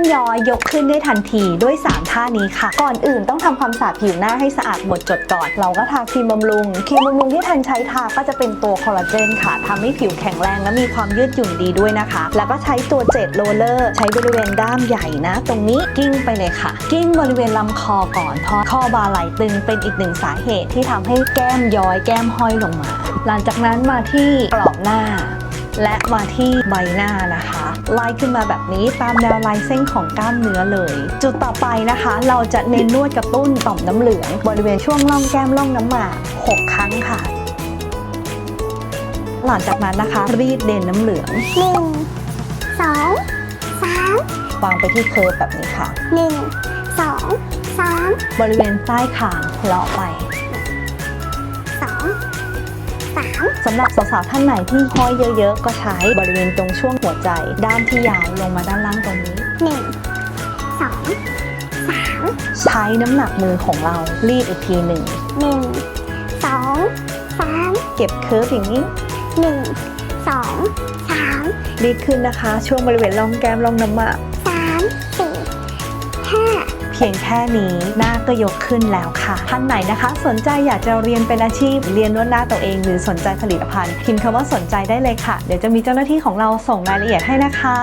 มย้อยยกขึ้นได้ทันทีด้วย 3 ท่านี้ค่ะ ก่อนอื่นต้องทำความสะอาดผิวหน้าให้สะอาดหมดจดก่อน เราก็ทาครีมบำรุงครีมบำรุงที่ทันใช้ทาก็จะเป็นตัวคอลลาเจนค่ะทำให้ผิวแข็งแรงและมีความยืดหยุ่นดีด้วยนะคะ แล้วก็ใช้ตัวเจ็ดโรลเลอร์ใช้บริเวณด้ามใหญ่นะ ตรงนี้กิ้งไปเลยค่ะ กิ้งบริเวณลำคอก่อนเพราะข้อบาไหลตึงเป็นอีกหนึ่งสาเหตุที่ทำให้แก้มย้อยแก้มห้อยลงมา หลังจากนั้นมาที่กรอบหน้า และมาที่ใบหน้านะคะไล่ขึ้นมาแบบนี้ตามแนวลายเส้นของกล้ามเนื้อเลย จุดต่อไปนะคะ เราจะเน้นนวดกระตุ้นต่อมน้ำเหลือง บริเวณช่วงร่องแก้มร่องน้ำหมาก6 ครั้งค่ะ หลังจากนั้นนะคะ รีดเด่นน้ำเหลือง หนึ่งสองสามวางไปที่เคิร์ฟแบบนี้ค่ะ หนึ่งสองสามบริเวณใต้คางเลาะไปสอง สามสำหรับสาวๆท่านไหนที่ห้อยเยอะๆ ก็ใช้บริเวณตรงช่วงหัวใจ ด้านที่ยาวลงมาด้านล่างตรงนี้หนึ่งสองสามใช้น้ำหนักมือของเรารีดอีกทีหนึ่งหนึ่งสองสามเก็บเคิร์ฟอย่างนี้หนึ่งสองสามรีดขึ้นนะคะ ช่วงบริเวณร่องแก้มร่องน้ำหมากสามสี่ห้าเพียงแค่นี้หน้าก็ยกขึ้นแล้วค่ะ ท่านไหนนะคะ สนใจอยากจะเรียนเป็นอาชีพ เรียนนวดหน้าตัวเอง หรือสนใจผลิตภัณฑ์พิมพ์คำว่าสนใจได้เลยค่ะ เดี๋ยวจะมีเจ้าหน้าที่ของเราส่งรายละเอียดให้นะคะ